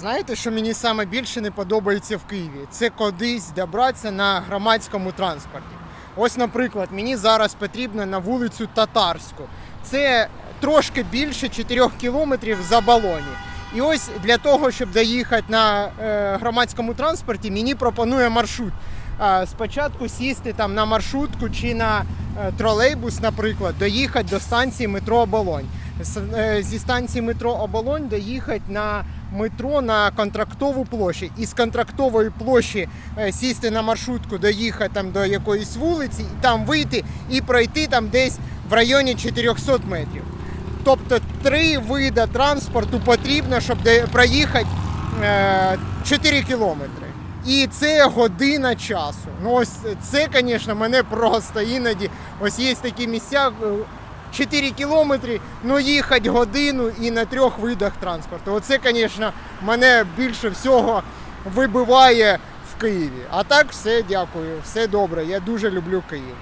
Знаєте, що мені саме більше не подобається в Києві? Це кудись добратися на громадському транспорті. Ось, наприклад, мені зараз потрібно на вулицю Татарську. Це трошки більше 4 кілометрів за балоні. І ось для того, щоб доїхати на е, громадському транспорті, мені пропонує маршрут. Спочатку сісти там на маршрутку чи на е, тролейбус, наприклад, доїхати до станції метро Оболонь. Е, Зі станції метро Оболонь доїхати на метро на контрактову площу. І з контрактової площі е, сісти на маршрутку, доїхати там до якоїсь вулиці, там вийти і пройти там десь в районі 400 метрів. Тобто три види транспорту потрібно, щоб проїхати е, 4 кілометри. І це година часу. Ну ось це, звісно, мене просто іноді. Ось є такі місця. Е, 4 кілометри, ну їхати годину і на трьох видах транспорту. Оце, звісно, мене більше всього вибиває в Києві. А так все, дякую, все добре. Я дуже люблю Київ.